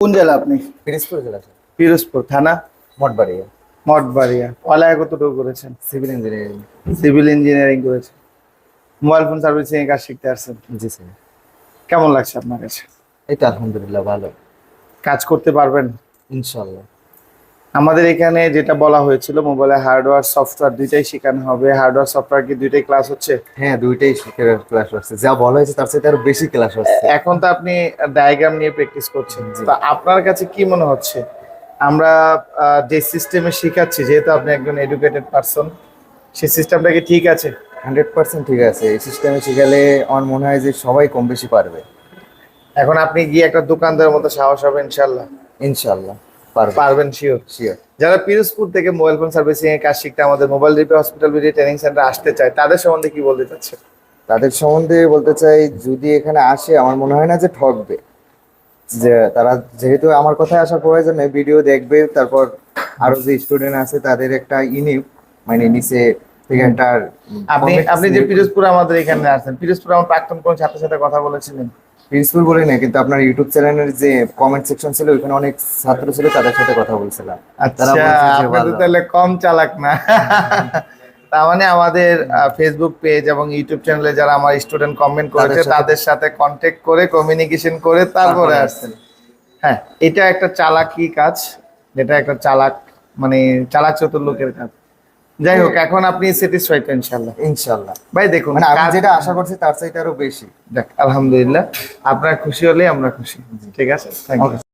কোন জেলা আপনি? পিরোজপুর জেলা পিরোজপুর থানা? মঠবাড়িয়া। মঠবাড়িয়া। পলায় কতটুকু করেছেন? Civil engineering. সিভিল ইঞ্জিনিয়ারিং করেছেন। মোবাইল ফোন সার্ভিসিং এর কাজ শিখতে আসছেন? জি স্যার কেমন লাগছে আপনার কাছে? এই তো আলহামদুলিল্লাহ ভালো। কাজ করতে পারবেন? ইনশাল্লাহ আমাদের এখানে যেটা বলা হয়েছিল মোবাইলে হার্ডওয়্যার সফটওয়্যার দুইটাই শেখানো হবে। হার্ডওয়্যার সফটওয়্যার কি দুইটাই ক্লাস হচ্ছে? হ্যাঁ দুইটাই ক্লাস হচ্ছে। যা বলা হয়েছে তার সাথে আরও বেশি ক্লাস হচ্ছে। এখন তো আপনি ডায়াগ্রাম নিয়ে প্র্যাকটিস করছেন। তো আপনার কাছে কি মনে হচ্ছে? আমরা যে সিস্টেমে শেখাচ্ছি যেহেতু আপনি একজন এডুকেটেড পারসন সেই সিস্টেমটা কি ঠিক আছে? হান্ড্রেড পার্সেন্ট ঠিক আছে। এই সিস্টেমে শিখালে আমার মনে হয় যে সবাই কম বেশি পারবে। এখন আপনি গিয়ে একটা দোকানদারের মতো সাহস হবে ইনশাল্লাহ। ইনশাল্লাহ। পারবেন। শিওর শিওর যারা পিরোজপুর থেকে মোবাইল ফোন সার্ভিসিং এর কাজ শিখতে আমাদের mobile repair hospital video training center আসতে চায় তাদের সম্বন্ধে কি বলতে চাচ্ছে তাদের সম্বন্ধে বলতে চাই যদি এখানে আসে আমার মনে হয় না যে ঠকবে। যে তারা যেহেতু আমার কথায় আসার প্রয়োজন নেই ভিডিও দেখবে তারপর আরও যে স্টুডেন্ট আছে তাদের একটা ইনি মানে নিচে আপনি আপনি যে পিরোজপুর আমাদের এখানে আসছেন পিরোজপুর আমার প্রাক্তন কোন ছাত্রের সাথে কথা বলেছিলেন? প্রিন্সিপাল বলে না কিন্তু আপনার ইউটিউব চ্যানেলের যে কমেন্ট সেকশন ছিল ওইখানে অনেক ছাত্র ছিল তাদের সাথে কথা বলছিলাম। আচ্ছা তারা বলছে আপনি তাহলে কম চালাক না। তার মানে আমাদের ফেসবুক পেজ এবং ইউটিউব চ্যানেলে যারা আমার স্টুডেন্ট কমেন্ট করেছে তাদের সাথে কন্ট্যাক্ট করে কমিউনিকেশন করে তারপরে তারপরে আসছেন। হ্যাঁ এটা একটা চালাকি কাজ যেটা একটা চালাক মানে চালাক চতুর লোকের কাজ। যাই হোক এখন আপনি স্যাটিসফাইড ইনশাল্লাহ ইনশাল্লাহ ভাই দেখুন মানে আমি যেটা আশা করছি তার চাইতে আরও বেশি। দেখ আলহামদুলিল্লাহ আপনার খুশি হলে আমরা খুশি। ঠিক আছে? Thank you